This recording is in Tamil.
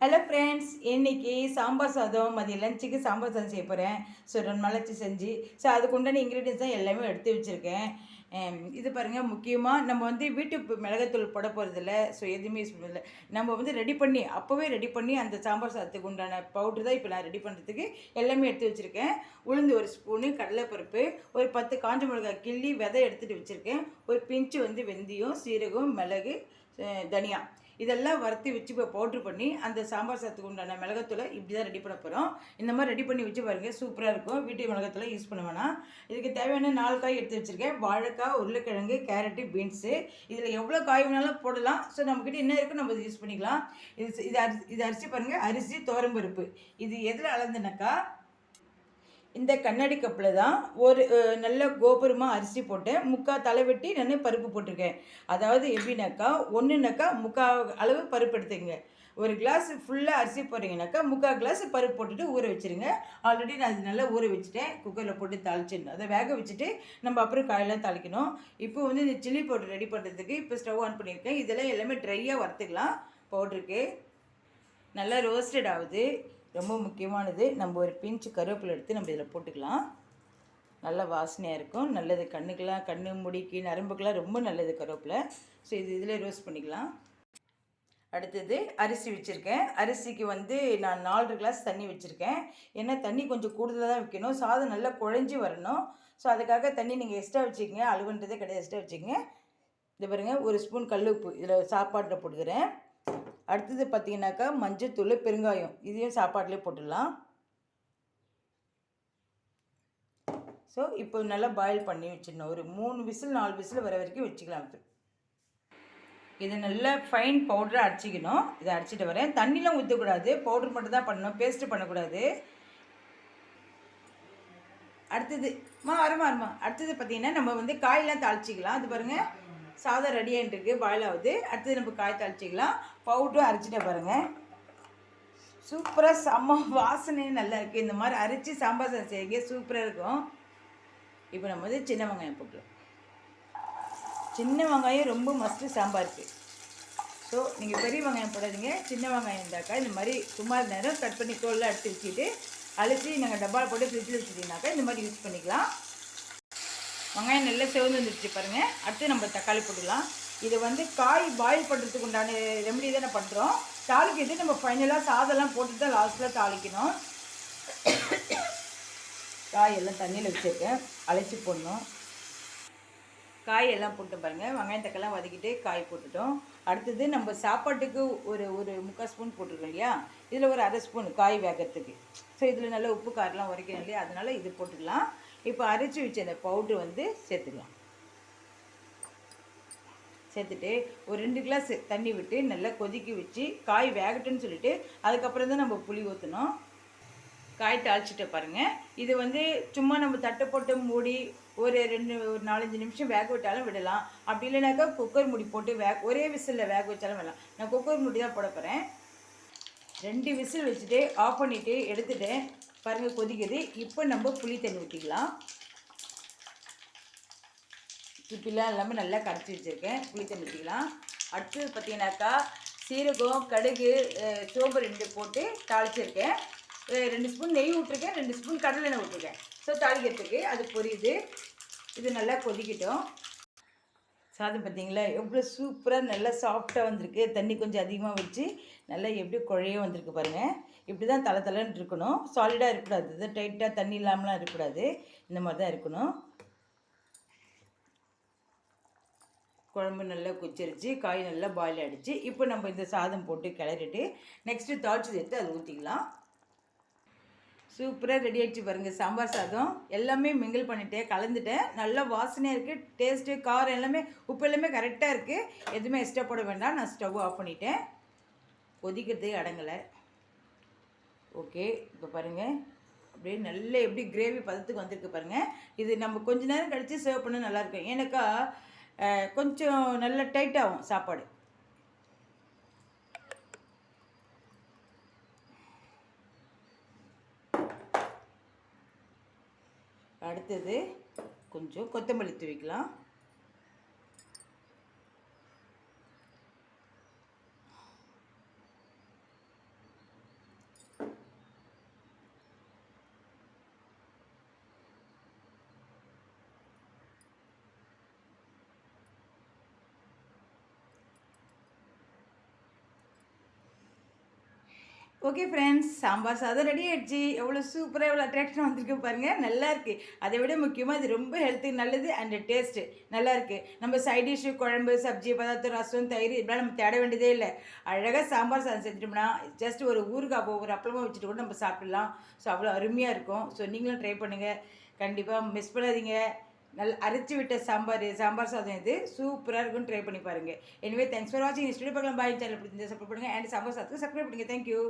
ஹலோ ஃப்ரெண்ட்ஸ் இன்றைக்கி சாம்பார் சாதம் மதிய லஞ்சுக்கு சாம்பார் சாதம் செய்ய போகிறேன் ஸோ ரெண்டு நாளாச்சு செஞ்சு ஸோ அதுக்கு உண்டான இன்க்ரீடியன்ஸ் தான் எல்லாமே எடுத்து வச்சுருக்கேன். இது பாருங்கள் முக்கியமாக நம்ம வந்து வீட்டு மிளகாத்தூள் போட போகிறதில்ல ஸோ எதுவுமே யூஸ் பண்ணுறதில்ல நம்ம வந்து ரெடி பண்ணி அப்போவே ரெடி பண்ணி அந்த சாம்பார் சாதத்துக்கு உண்டான பவுட்ரு தான் இப்போ நான் ரெடி பண்ணுறதுக்கு எல்லாமே எடுத்து வச்சுருக்கேன். உளுந்து ஒரு ஸ்பூனு கடலைப்பருப்பு ஒரு பத்து காஞ்ச மிளகாய் கிள்ளி விதை எடுத்துகிட்டு வச்சுருக்கேன். ஒரு பிஞ்சு வந்து வெந்தயம் சீரகம் மிளகு தனியாக இதெல்லாம் வறுத்து வச்சு இப்போ பவுட்ரு பண்ணி அந்த சாம்பார் சாத்துக்கு உண்டான மிளகாத்தூளை இப்படி தான் ரெடி பண்ண போகிறோம் இந்த மாதிரி ரெடி பண்ணி வச்சு பாருங்கள் சூப்பராக இருக்கும். வீட்டு மிளகாத்தூளை யூஸ் பண்ண வேணாம். இதுக்கு தேவையான நாலு காய் எடுத்து வச்சுருக்கேன். வாழைக்காய் உருளைக்கிழங்கு கேரட்டு பீன்ஸு இதில் எவ்வளோ காய் வேணாலும் போடலாம். ஸோ நம்மக்கிட்ட என்ன இருக்கோ நம்ம யூஸ் பண்ணிக்கலாம். இது இது அரிசி இது அரிசி பாருங்கள் அரிசி தோரம்பருப்பு இது எதில் அளந்துனாக்கா? இந்த கண்ணாடி கப்பில் தான் ஒரு நல்ல கோபுரமாக அரிசி போட்டேன் முக்கால் தலை வெட்டி நான் பருப்பு போட்டிருக்கேன். அதாவது எப்படின்னாக்கா ஒன்றுனாக்கா முக்கால் அளவு பருப்பு எடுத்துங்க ஒரு கிளாஸ் ஃபுல்லாக அரிசி போடுறீங்கனாக்கா முக்கால் கிளாஸ் பருப்பு போட்டுட்டு ஊற வச்சுருங்க. ஆல்ரெடி நான் அது நல்லா ஊற வச்சுட்டேன். குக்கரில் போட்டு தாளிச்சிடணும். அதை வேக வச்சுட்டு நம்ம அப்புறம் காயெல்லாம் தாளிக்கணும். இப்போ வந்து இந்த சில்லி பவுடர் ரெடி பண்ணுறதுக்கு இப்போ ஸ்டவ் ஆன் பண்ணியிருக்கேன். இதெல்லாம் எல்லாமே ட்ரையாக வறுத்துக்கலாம். பவுட்ருக்கு நல்லா ரோஸ்டட் ஆகுது. ரொம்ப முக்கியமானது நம்ம ஒரு பிஞ்சு கருவேப்பிலை எடுத்து நம்ம இதில் போட்டுக்கலாம். நல்ல வாசனையாக இருக்கும். நல்லது கண்ணுக்கெல்லாம் கண்ணு முடிக்கு நரம்புக்கெலாம் ரொம்ப நல்லது கருவேப்பிலை. ஸோ இது இதில் ரோஸ்ட் பண்ணிக்கலாம். அடுத்தது அரிசி வச்சுருக்கேன். அரிசிக்கு வந்து நான் நாலு கிளாஸ் தண்ணி வச்சுருக்கேன். ஏன்னா தண்ணி கொஞ்சம் கூடுதலாக தான் வைக்கணும். சாதம் நல்லா குழஞ்சி வரணும். ஸோ அதுக்காக தண்ணி நீங்கள் எக்ஸ்ட்ரா வச்சுக்கோங்க. அளவுன்றதே கிடையாது. எக்ஸ்ட்ரா வச்சுக்கோங்க. இது பாருங்கள் ஒரு ஸ்பூன் கல் உப்பு இதில் சாப்பாட்டில் போட்டுக்கிறேன். அடுத்தது பார்த்தீங்கன்னாக்கா மஞ்சத்தூள் பெருங்காயம். இதையும் சாப்பாட்டிலே போட்டுடலாம். ஸோ இப்போ நல்லா பாயில் பண்ணி வச்சிடணும். ஒரு மூணு விசில் நாலு விசில் வர வரைக்கும் வச்சுக்கலாம். இது நல்லா ஃபைன் பவுடராக அரைச்சிக்கணும் இதை அரைச்சிட்டு வரேன். தண்ணிலாம் ஊற்றக்கூடாது பவுடர் மட்டும் தான் பண்ணணும். பேஸ்ட்டு பண்ணக்கூடாது. அடுத்தது மா வரமா வரமா. அடுத்தது பார்த்தீங்கன்னா நம்ம வந்து காயெல்லாம் தாளிச்சிக்கலாம். அது பாருங்கள் சாதம் ரெடி ஆகிட்டுருக்கு பாயில் ஆகுது அடுத்தது நம்ம காய் தாளிச்சிக்கலாம். பவுடரும் அரைச்சிட்ட பாருங்கள் சூப்பராக செம்ம வாசனையும் நல்லா இருக்குது இந்த மாதிரி அரைச்சி சாம்பார் சாதம் செய்ய சூப்பராக இருக்கும். இப்போ நம்ம வந்து சின்ன வெங்காயம் போட்டுக்கலாம். சின்ன வெங்காயம் ரொம்ப மஸ்ட்டு சாம்பாருக்கு ஸோ நீங்கள் பெரிய வெங்காயம் போடாதீங்க. சின்ன வெங்காயம் இருந்தாக்கா இந்த மாதிரி சுமார் நேரம் கட் பண்ணி தோலில் எடுத்து வச்சுட்டு அழைச்சி நாங்கள் டப்பாவில் போட்டு ஃப்ரிட்ஜில் வச்சுட்டிங்கனாக்கா இந்த மாதிரி யூஸ் பண்ணிக்கலாம். வெங்காயம் நல்லா சிவந்து வந்துருச்சு பாருங்கள் அடுத்து நம்ம தக்காளி போட்டுக்கலாம். இது வந்து காய் பாயில் பண்ணுறதுக்கு உண்டான ரெமடி தானே பண்ணுறோம் தாளிக்கிறது நம்ம ஃபைனலாக சாதம்லாம் போட்டு தான் லாஸ்ட்டில் தாளிக்கணும். காய் எல்லாம் தண்ணியில் வச்சுருக்கேன். அழைச்சி போடணும். காய் எல்லாம் போட்டு பாருங்கள் வெங்காயம் தக்காளிலாம் வதக்கிட்டு காய் போட்டுட்டோம். அடுத்தது நம்ம சாப்பாட்டுக்கு ஒரு ஒரு முக்கால் ஸ்பூன் போட்டிருக்கோம் இல்லையா? இதில் ஒரு அரை ஸ்பூன் காய் வேகிறதுக்கு. ஸோ இதில் நல்லா உப்பு காரெலாம் உரைக்கணும் இல்லையா? அதனால இது போட்டுக்கலாம். இப்போ அரைச்சி வச்ச அந்த பவுட்ரு வந்து சேர்த்துக்கலாம். சேர்த்துட்டு ஒரு ரெண்டு கிளாஸ் தண்ணி விட்டு நல்லா கொதிக்க வச்சு காய் வேகட்டும்னு சொல்லிட்டு அதுக்கப்புறம் தான் நம்ம புளி ஊற்றணும் காய் தாளிச்சிட்ட பாருங்கள் இது வந்து சும்மா நம்ம தட்டை போட்டு மூடி ஒரு ரெண்டு ஒரு நாலஞ்சு நிமிஷம் வேக விட்டாலும் விடலாம். அப்படி இல்லைனாக்கா குக்கர் மூடி போட்டு வே ஒரே விசிலில் வேக வச்சாலும் விடலாம். நான் குக்கர் மூடி தான் போட போகிறேன் ரெண்டு விசில் வச்சுட்டு ஆஃப் பண்ணிவிட்டு எடுத்துகிட்டு பாருங்கள் கொதிக்குது. இப்போ நம்ம புளி தண்ணி ஊற்றிக்கலாம் இப்படிலாம் இல்லாமல் நல்லா கரைச்சி வச்சுருக்கேன். புளி தண்ணி ஊற்றிக்கலாம் அடுத்தது பார்த்தீங்கன்னாக்கா சீரகம் கடுகு சோம்பு ரெண்டு போட்டு தாளிச்சிருக்கேன். ரெண்டு ஸ்பூன் நெய் விட்ருக்கேன் ரெண்டு ஸ்பூன் கடலை எண்ணெய் விட்ருக்கேன் ஸோ தாளிக்கிறதுக்கு அது பொரியுது. இது நல்லா கொதிக்கட்டும். சாதம் பார்த்தீங்களா எவ்வளோ சூப்பராக நல்லா சாஃப்டாக வந்திருக்கு. தண்ணி கொஞ்சம் அதிகமாக வச்சு நல்லா எப்படி குழைய வந்திருக்கு பாருங்கள் இப்படி தான் தலை தலைன்னு இருக்கணும். சாலிடாக இருக்கக்கூடாது. இது டைட்டாக தண்ணி இல்லாமலாம் இருக்கக்கூடாது. இந்த மாதிரி தான் இருக்கணும். குழம்பு நல்லா குச்சிருச்சு காய் நல்லா பாயில் ஆகிடுச்சு இப்போ நம்ம இந்த சாதம் போட்டு கிளறிட்டு நெக்ஸ்ட்டு தாளிச்சு சேர்த்து அது ஊற்றிக்கலாம் சூப்பராக ரெடி ஆகிடுச்சு பாருங்கள் சாம்பார் சாதம் எல்லாமே மிங்கிள் பண்ணிட்டேன். கலந்துட்டேன். நல்லா வாசனையாக இருக்குது டேஸ்ட்டு காரம் எல்லாமே உப்பு எல்லாமே கரெக்டாக இருக்குது எதுவுமே எக்ஸ்ட்ரா போட வேண்டாம். நான் ஸ்டவ் ஆஃப் பண்ணிட்டேன். கொதிக்கிறதே அடங்கலை. ஓகே இப்போ பாருங்கள் அப்படியே நல்ல எப்படி கிரேவி பதத்துக்கு வந்திருக்கு பாருங்கள் இது நம்ம கொஞ்ச நேரம் கழித்து சர்வ் பண்ண நல்லாயிருக்கும் ஏன்னாக்கா கொஞ்சம் நல்ல டைட்டாகும் சாப்பாடு. அடுத்தது கொஞ்சம் கொத்தமல்லி தூவிக்கலாம். ஓகே ஃப்ரெண்ட்ஸ் சாம்பார் சாதம் ரெடி ஆயிடுச்சு. எவ்வளோ சூப்பராக எவ்வளோ அட்ராக்ஷன் வந்திருக்கு பாருங்கள் நல்லா இருக்குது அதை விட முக்கியமாக இது ரொம்ப ஹெல்த்துக்கு நல்லது அண்ட் டேஸ்ட்டு நல்லா இருக்குது நம்ம சைட் டிஷ்ஷு குழம்பு சப்ஜி பதார்த்தம் ரசம் தயிர் இப்படிலாம் நம்ம தேட வேண்டியதே இல்லை. அழகாக சாம்பார் சாதம் செஞ்சிட்டோம்னா ஜஸ்ட் ஒரு ஊறுகாய் ஒரு அப்பளமாக வச்சுட்டு கூட நம்ம சாப்பிடலாம். ஸோ அவ்வளோ அருமையாக இருக்கும். ஸோ நீங்களும் ட்ரை பண்ணுங்கள் கண்டிப்பாக மிஸ் பண்ணாதீங்க. நல்ல அரைச்சி விட்ட சாம்பார் சாம்பார் சாதம் இது சூப்பராக இருக்கும்னு ட்ரை பண்ணி பாருங்கள் எனவே தேங்க்ஸ் ஃபார் வாட்சிங் ஸ்டுடியோ பார்க்கலாம் பாய் சேனல் பிடிச்சிருந்தா சப்போர்ட் பண்ணுங்கள் அண்ட் சாம்பார் சாதத்துக்கு சப்ஸ்கிரைப் பண்ணுங்கள் தேங்க்யூ